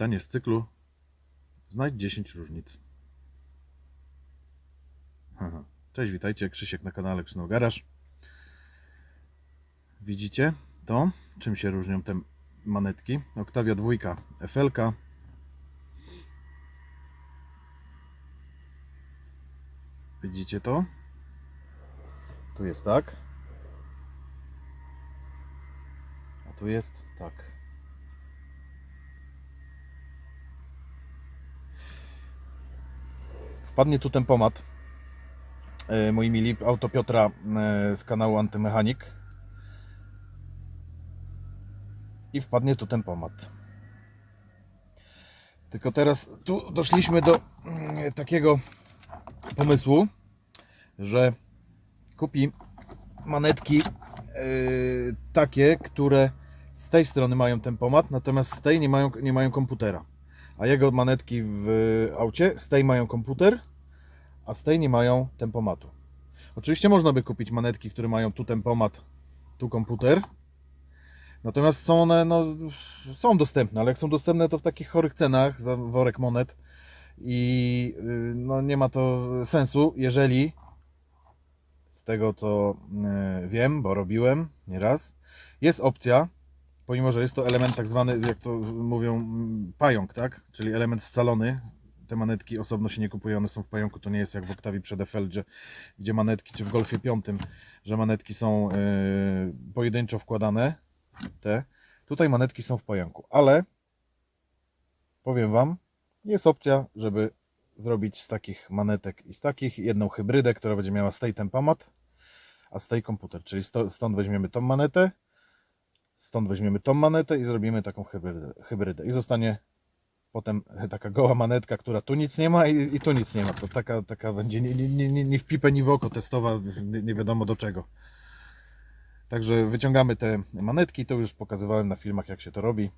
pytanie z cyklu. Znajdź 10 różnic. Cześć, witajcie. Krzysiek na kanale Krzysztof Garaż. Widzicie to? Czym się różnią te manetki? Octavia 2 FLK. Widzicie to? Tu jest tak. A tu jest tak. Wpadnie tu tempomat. E, Moi mili, auto Piotra e, z kanału Antymechanik. I wpadnie tu tempomat. Tylko teraz tu doszliśmy do mm, takiego pomysłu, że kupi manetki yy, takie, które z tej strony mają tempomat, natomiast z tej nie mają, nie mają komputera. A jego manetki w aucie z tej mają komputer, a z tej nie mają tempomatu. Oczywiście można by kupić manetki, które mają tu tempomat, tu komputer. Natomiast są one, no, są dostępne, ale jak są dostępne to w takich chorych cenach za worek monet i yy, no, nie ma to sensu, jeżeli z tego co yy, wiem, bo robiłem nieraz, jest opcja, pomimo że jest to element tak zwany, jak to mówią, pająk, tak? Czyli element scalony. Te manetki osobno się nie kupują, one są w pająku, to nie jest jak w Octavii przed FL, gdzie, manetki, czy w Golfie 5, że manetki są yy, pojedynczo wkładane, te. Tutaj manetki są w pająku, ale powiem Wam, jest opcja, żeby zrobić z takich manetek i z takich jedną hybrydę, która będzie miała z tej tempomat, a z tej komputer. Czyli stąd weźmiemy tą manetę, stąd weźmiemy tą manetę i zrobimy taką hybrydę. hybrydę. I zostanie potem taka goła manetka, która tu nic nie ma i, i tu nic nie ma. To taka, taka będzie ni, ni, ni, ni w pipę, ni w oko testowa, nie, nie wiadomo do czego. Także wyciągamy te manetki, to już pokazywałem na filmach jak się to robi.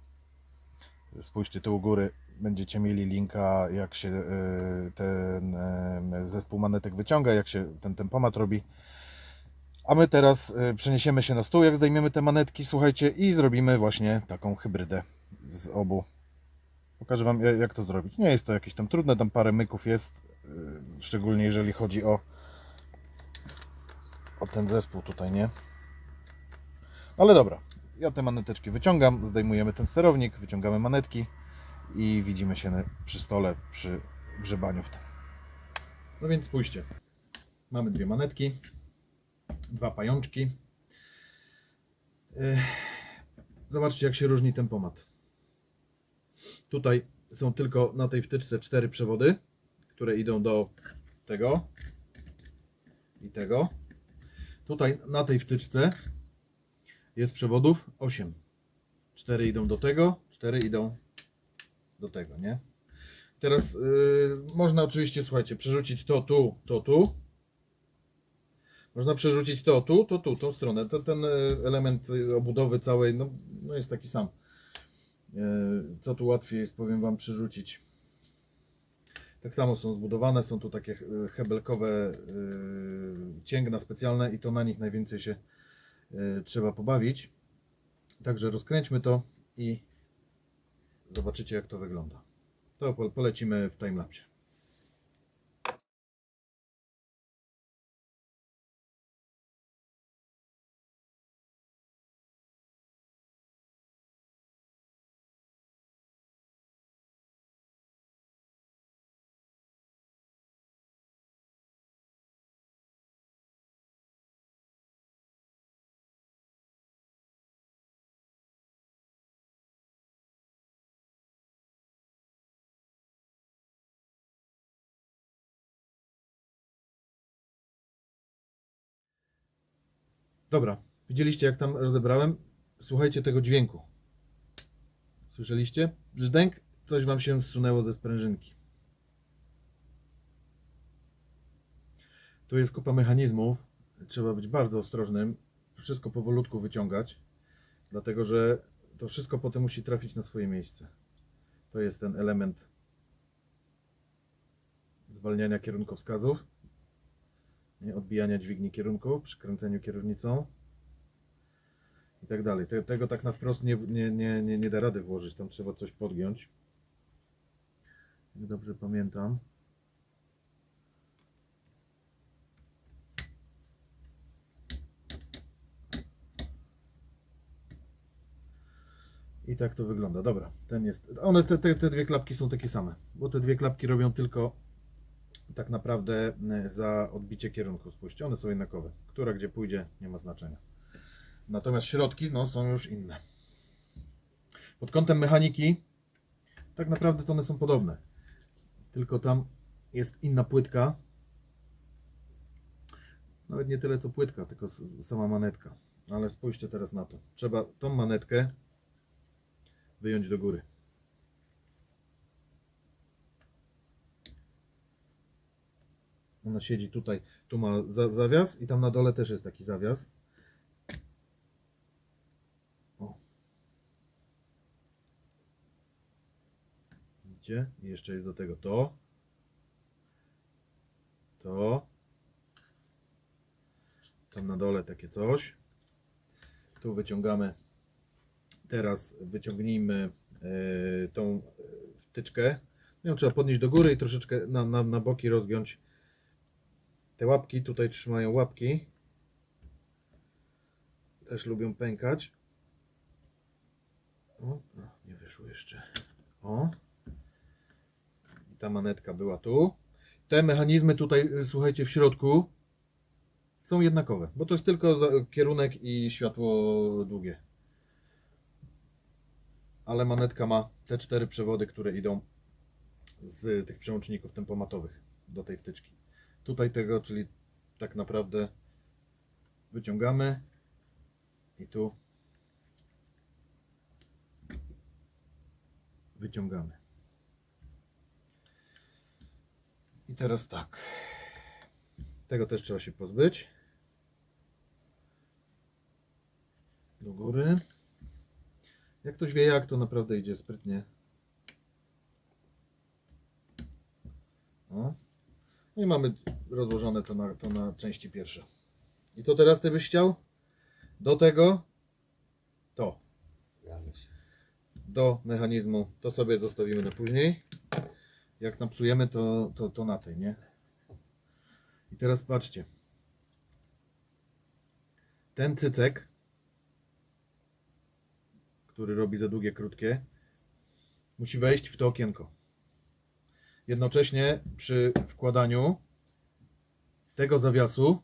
Spójrzcie tu u góry, będziecie mieli linka jak się e, ten e, zespół manetek wyciąga, jak się ten tempomat robi. A my teraz e, przeniesiemy się na stół, jak zdejmiemy te manetki, słuchajcie, i zrobimy właśnie taką hybrydę z obu. Pokażę Wam jak to zrobić. Nie jest to jakieś tam trudne, tam parę myków jest, szczególnie jeżeli chodzi o, o ten zespół tutaj, nie? Ale dobra, ja te maneteczki wyciągam, zdejmujemy ten sterownik, wyciągamy manetki i widzimy się przy stole, przy grzebaniu w tym. No więc spójrzcie, mamy dwie manetki, dwa pajączki. Ech, Zobaczcie jak się różni tempomat. Tutaj są tylko na tej wtyczce cztery przewody, które idą do tego i tego. Tutaj na tej wtyczce jest przewodów 8. 4 idą do tego, 4 idą do tego, nie? Teraz yy, można oczywiście, słuchajcie, przerzucić to tu, to tu. Można przerzucić to tu, to tu, tą stronę. To, ten y, element y, obudowy całej, no, no jest taki sam. Yy, co tu łatwiej jest, powiem Wam, przerzucić. Tak samo są zbudowane, są tu takie y, hebelkowe yy, cięgna specjalne i to na nich najwięcej się trzeba pobawić. Także rozkręćmy to i zobaczycie jak to wygląda. To po- polecimy w timelapsie. Dobra, widzieliście jak tam rozebrałem? Słuchajcie tego dźwięku. Słyszeliście? Brzdęk, coś wam się zsunęło ze sprężynki. Tu jest kupa mechanizmów. Trzeba być bardzo ostrożnym. Wszystko powolutku wyciągać, dlatego że to wszystko potem musi trafić na swoje miejsce. To jest ten element zwalniania kierunkowskazów? Odbijania dźwigni kierunków przy kręceniu kierownicą i tak dalej. Te, tego tak na wprost nie, nie, nie, nie, nie da rady włożyć, tam trzeba coś podgiąć. Jak dobrze pamiętam. I tak to wygląda. Dobra, ten jest. One, te, te, te dwie klapki są takie same, bo te dwie klapki robią tylko tak naprawdę e, za odbicie kierunku. Spójrzcie, one są jednakowe. Która gdzie pójdzie, nie ma znaczenia. Natomiast środki no, są już inne. Pod kątem mechaniki, tak naprawdę to one są podobne. Tylko tam jest inna płytka. Nawet nie tyle co płytka, tylko sama manetka. Ale spójrzcie teraz na to. Trzeba tą manetkę wyjąć do góry. Ona siedzi tutaj, tu ma za, zawias i tam na dole też jest taki zawias. O. Widzicie? I jeszcze jest do tego to. To. Tam na dole takie coś. Tu wyciągamy. Teraz wyciągnijmy e, tą e, wtyczkę. Ją trzeba podnieść do góry i troszeczkę na, na, na boki rozgiąć. Te łapki tutaj trzymają łapki. Też lubią pękać. O, o, nie wyszło jeszcze. O. I ta manetka była tu. Te mechanizmy tutaj, y, słuchajcie, w środku są jednakowe, bo to jest tylko kierunek i światło długie. Ale manetka ma te cztery przewody, które idą z tych przełączników tempomatowych do tej wtyczki. Tutaj tego, czyli tak naprawdę wyciągamy i tu wyciągamy. I teraz tak. Tego też trzeba się pozbyć. Do góry. Jak ktoś wie jak, to naprawdę idzie sprytnie. O. No i mamy rozłożone to na, to na części pierwsze. I co teraz ty byś chciał? Do tego to. Do mechanizmu to sobie zostawimy na później. Jak napsujemy to, to, to na tej, nie? I teraz patrzcie. Ten cycek, który robi za długie, krótkie, musi wejść w to okienko. Jednocześnie przy wkładaniu tego zawiasu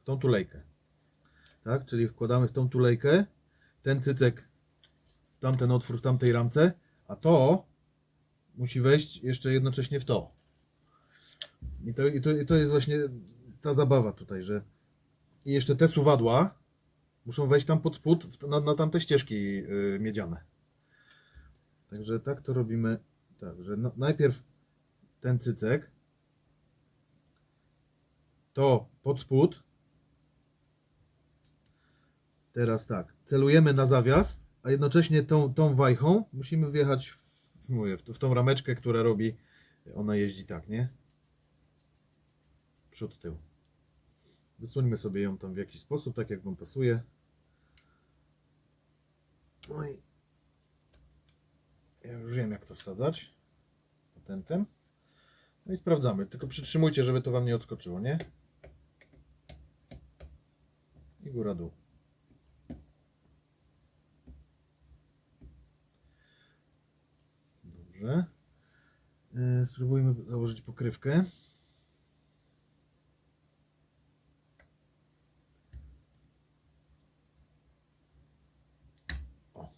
w tą tulejkę. Tak? Czyli wkładamy w tą tulejkę ten cycek w tamten otwór w tamtej ramce, a to musi wejść jeszcze jednocześnie w to. I to, i to, i to jest właśnie ta zabawa tutaj, że i jeszcze te suwadła muszą wejść tam pod spód na, na tamte ścieżki yy, miedziane. Także tak to robimy. Tak, że no, najpierw ten cycek, to pod spód. Teraz tak, celujemy na zawias, a jednocześnie tą, tą wajchą musimy wjechać w, mówię, w, w tą rameczkę, która robi, ona jeździ tak, nie? Przód, tył. Wysuńmy sobie ją tam w jakiś sposób, tak jak Wam pasuje. No i ja już wiem jak to wsadzać patentem. No i sprawdzamy, tylko przytrzymujcie, żeby to Wam nie odskoczyło, nie? I góra dół. Dobrze. E, Spróbujmy założyć pokrywkę. O.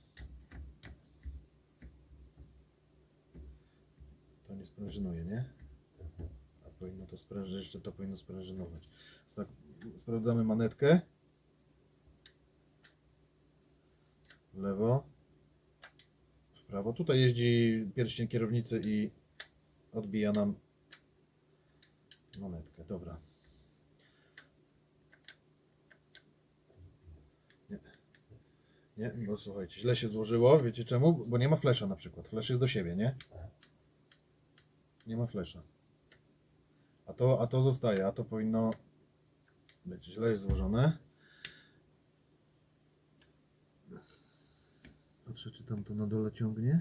To nie sprężynuje, nie? A powinno to sprężyć, jeszcze to powinno sprężynować. Tak, sprawdzamy manetkę. W lewo. W prawo. Tutaj jeździ pierścień kierownicy i odbija nam monetkę. Dobra. Nie. Nie, bo słuchajcie, źle się złożyło. Wiecie czemu? Bo nie ma flesza na przykład. Flash jest do siebie, nie? Nie ma flesza. A to, a to zostaje, a to powinno być źle złożone. Patrzę, czy tam to na dole ciągnie.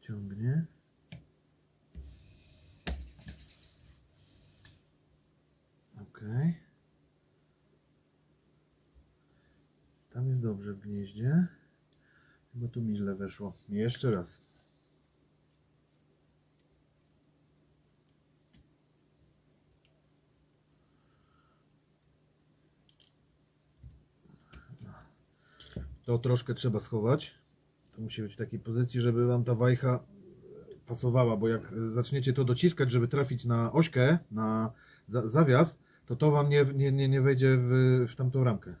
ciągnie. Ok. Tam jest dobrze w gnieździe. Chyba tu mi źle weszło. Jeszcze raz. To troszkę trzeba schować. To musi być w takiej pozycji, żeby Wam ta wajcha pasowała, bo jak zaczniecie to dociskać, żeby trafić na ośkę, na za zawias, to to Wam nie, nie, nie, nie wejdzie w, w tamtą ramkę.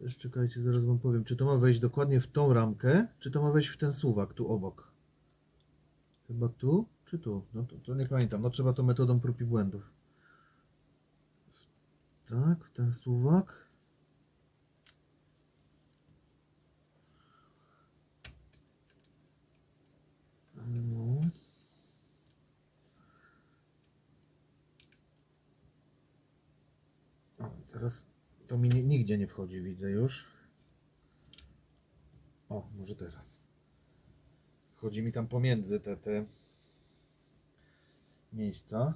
Też czekajcie, zaraz Wam powiem, czy to ma wejść dokładnie w tą ramkę, czy to ma wejść w ten suwak tu obok. Chyba tu, czy tu? No to, to nie pamiętam, no trzeba to metodą prób i błędów. Tak, ten suwak. No. O, teraz to mi nigdzie nie wchodzi, widzę już. O, może teraz. Chodzi mi tam pomiędzy te, te miejsca.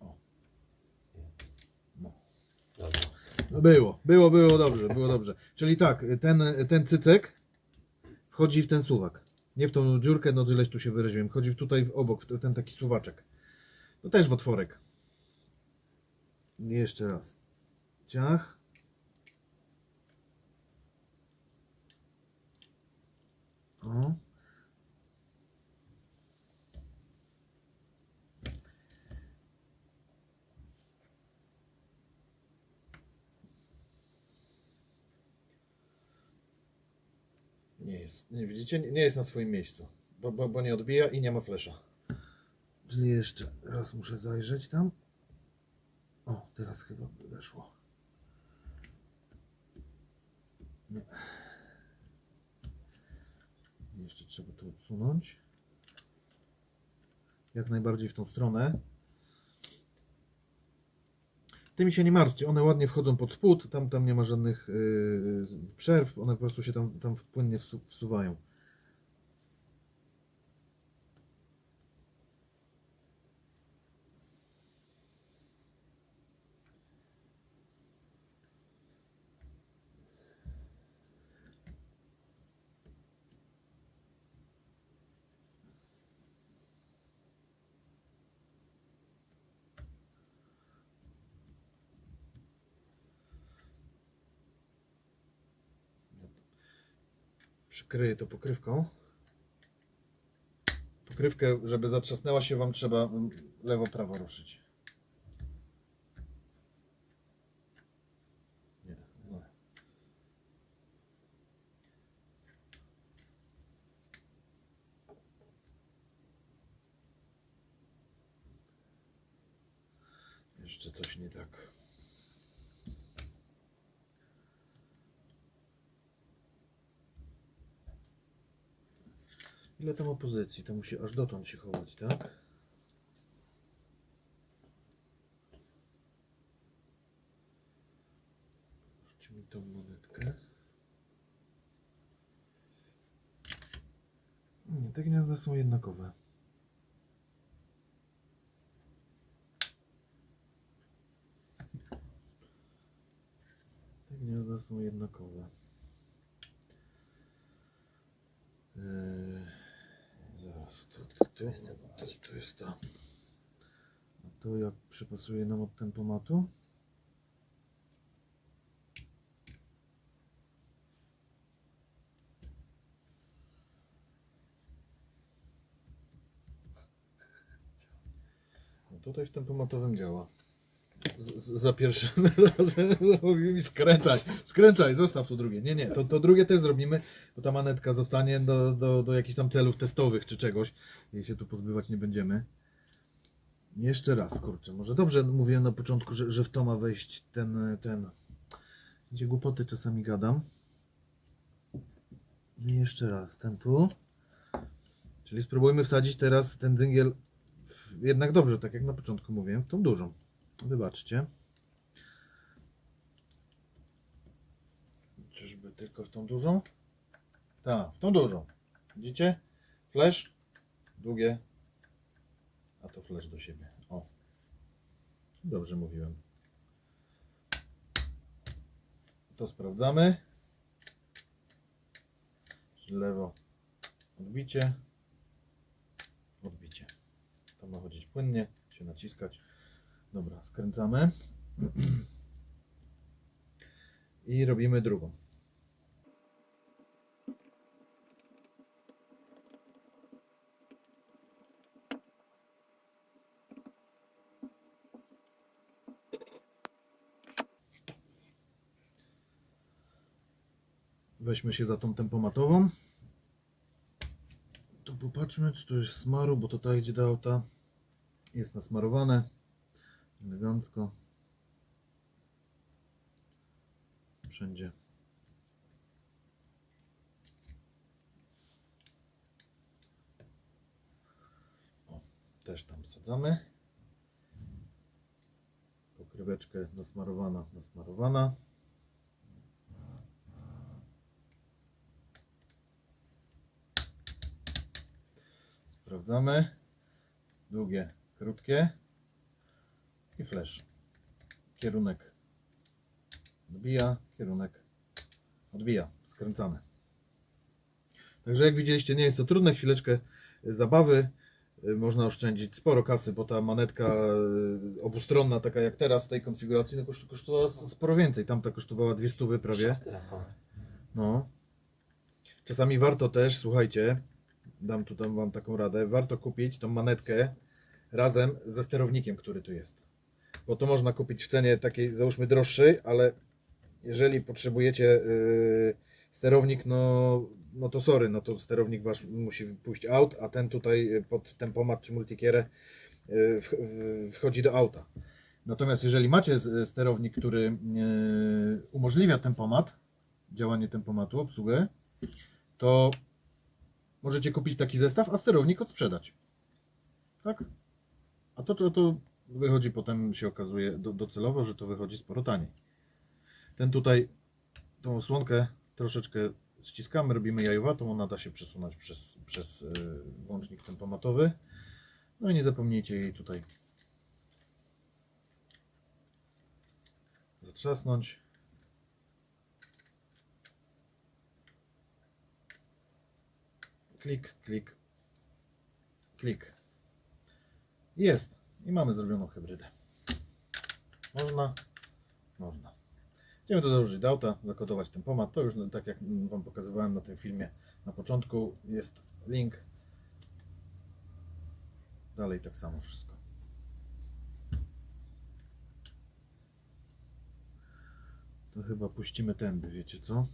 O. No. No było, było, było dobrze, było dobrze. Czyli tak, ten, ten cycek wchodzi w ten suwak. Nie w tą dziurkę, no tyleś tu się wyraziłem. Chodzi w tutaj w obok, w ten taki suwaczek. To też w otworek. Jeszcze raz. Ciach. O. Nie nie widzicie, nie, nie jest na swoim miejscu, bo, bo, bo nie odbija i nie ma flesza. Czyli jeszcze raz muszę zajrzeć tam. O, teraz chyba weszło. Nie. Jeszcze trzeba to odsunąć. Jak najbardziej w tą stronę. Tymi się nie martwcie, one ładnie wchodzą pod spód, tam, tam nie ma żadnych yy, przerw, one po prostu się tam, tam płynnie wsu, wsuwają. Przykryję to pokrywką. Pokrywkę, żeby zatrzasnęła się Wam, trzeba mm, lewo-prawo ruszyć. No. Jeszcze coś nie tak. Ile tam opozycji? To musi aż dotąd się chować, tak? Puśćcie mi tą monetkę. Nie, te gniazda są jednakowe. Te gniazda są jednakowe. Yy, to, jest ten to, to jest ta. A to jak przypasuje nam od tempomatu? No tutaj w tempomatowym działa. Z, za pierwszym razem mówił mi skręcaj, skręcaj, zostaw to drugie. Nie, nie, to, to drugie też zrobimy, bo ta manetka zostanie do, do, do jakichś tam celów testowych czy czegoś. Jej się tu pozbywać nie będziemy. Jeszcze raz, kurczę, może dobrze mówiłem na początku, że, że w to ma wejść ten, ten, gdzie głupoty czasami gadam. I jeszcze raz, ten tu. Czyli spróbujmy wsadzić teraz ten dzygiel w- jednak dobrze, tak jak na początku mówiłem, w tą dużą. Wybaczcie. Czyżby tylko w tą dużą? Tak, w tą dużą. Widzicie? Flash, długie, a to flash do siebie. O. Dobrze mówiłem. To sprawdzamy. Lewo odbicie. Odbicie. To ma chodzić płynnie, się naciskać. Dobra, skręcamy. I robimy drugą. Weźmy się za tą tempomatową. Tu popatrzmy, czy tu jest smaru, bo to tak idzie do auta. Jest nasmarowane. Elegancko. Wszędzie. O, też tam wsadzamy. Pokryweczkę nasmarowana, nasmarowana. Sprawdzamy. Długie, krótkie. I flash. Kierunek odbija, kierunek odbija. Skręcamy. Także jak widzieliście, nie jest to trudne. Chwileczkę zabawy. Y, Można oszczędzić sporo kasy, bo ta manetka y, obustronna, taka jak teraz w tej konfiguracji, no koszt- kosztowała sporo więcej. Tamta kosztowała 200 prawie. No. Czasami warto też, słuchajcie, dam tu tam wam taką radę, warto kupić tą manetkę razem ze sterownikiem, który tu jest. Bo to można kupić w cenie takiej, załóżmy, droższej, ale jeżeli potrzebujecie yy, sterownik, no, no to sorry, no to sterownik wasz musi pójść out, a ten tutaj pod tempomat czy multikierę yy, w- w- wchodzi do auta. Natomiast jeżeli macie sterownik, który yy, umożliwia tempomat, działanie tempomatu, obsługę, to możecie kupić taki zestaw, a sterownik odsprzedać. Tak? A to, to, to wychodzi potem, się okazuje do, docelowo, że to wychodzi sporo taniej. Ten tutaj, tą osłonkę troszeczkę ściskamy, robimy jajowatą, ona da się przesunąć przez, przez yy, włącznik tempomatowy. No i nie zapomnijcie jej tutaj zatrzasnąć. Klik, klik, klik. Jest. I mamy zrobioną hybrydę. Można? Można. Idziemy to założyć do auta, zakodować tempomat. To już no, tak jak Wam pokazywałem na tym filmie na początku jest link. Dalej tak samo wszystko. To chyba puścimy tędy, wiecie co?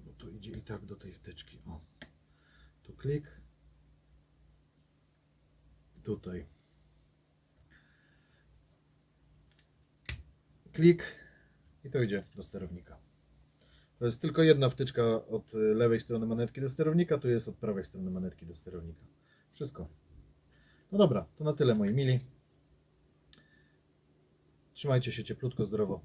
Bo to idzie i tak do tej wtyczki. O. Tu klik. Tutaj. Klik. I to idzie do sterownika. To jest tylko jedna wtyczka od lewej strony manetki do sterownika, tu jest od prawej strony manetki do sterownika. Wszystko. No dobra, to na tyle moi mili. Trzymajcie się cieplutko, zdrowo.